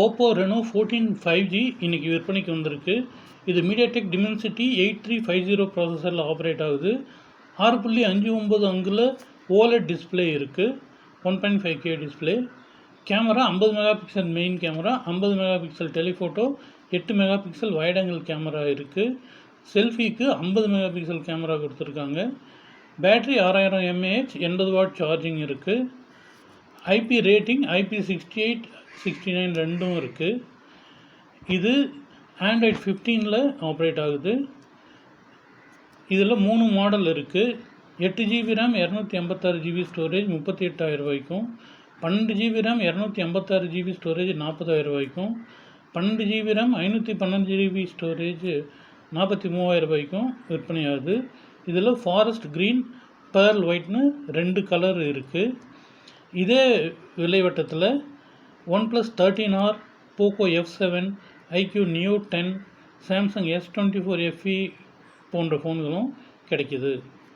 Oppo Reno fourteen five G இன்றைக்கி விற்பனைக்கு வந்திருக்கு. இது MediaTek Dimensity eight three five zero ப்ராசஸரில் operate ஆகுது. ஆறு புள்ளி அஞ்சு ஒம்பது அங்குல ஓலட் டிஸ்பிளே இருக்குது one point five K display camera ஐம்பது மெகா பிக்சல் மெயின் கேமரா ஐம்பது மெகா பிக்சல் டெலிஃபோட்டோ எட்டு mega pixel wide angle camera இருக்குது செல்ஃபிக்கு ஐம்பது மெகா பிக்சல் கேமரா கொடுத்துருக்காங்க. பேட்ரி ஆறாயிரம் எம்ஏஹெச் எண்பது வாட் சார்ஜிங் இருக்குது IP rating IP sixty eight sixty nine ரெண்டும் இருக்குது இது ஆண்ட்ராய்ட் ஃபிஃப்டீனில் ஆப்ரேட் ஆகுது. இதில் மூணு மாடல் இருக்குது எட்டு ஜிபி ரேம் இரநூத்தி எண்பத்தாறு ஜிபி ஸ்டோரேஜ் முப்பத்தி எட்டாயிரம் ரூபாய்க்கும். பன்னெண்டு ஜிபி ரேம் இரநூத்தி எண்பத்தாறு ஜிபி ஸ்டோரேஜ் நாற்பதாயிரம் ரூபாய்க்கும். பன்னெண்டு ஜிபி ரேம் ஐநூற்றி பன்னெண்டு ஜிபி ஸ்டோரேஜ் நாற்பத்தி மூவாயிரம் ரூபாய்க்கும் விற்பனையாகுது. இதில் ஃபாரஸ்ட் க்ரீன் பேர்ல் ஒயிட்னு ரெண்டு கலர் இருக்குது இதே விலைவட்டத்தில் One Plus thirteen R Poco F seven iQOO Neo ten Samsung S twenty four FE போன்ற ஃபோன்களும் கிடைக்கிது.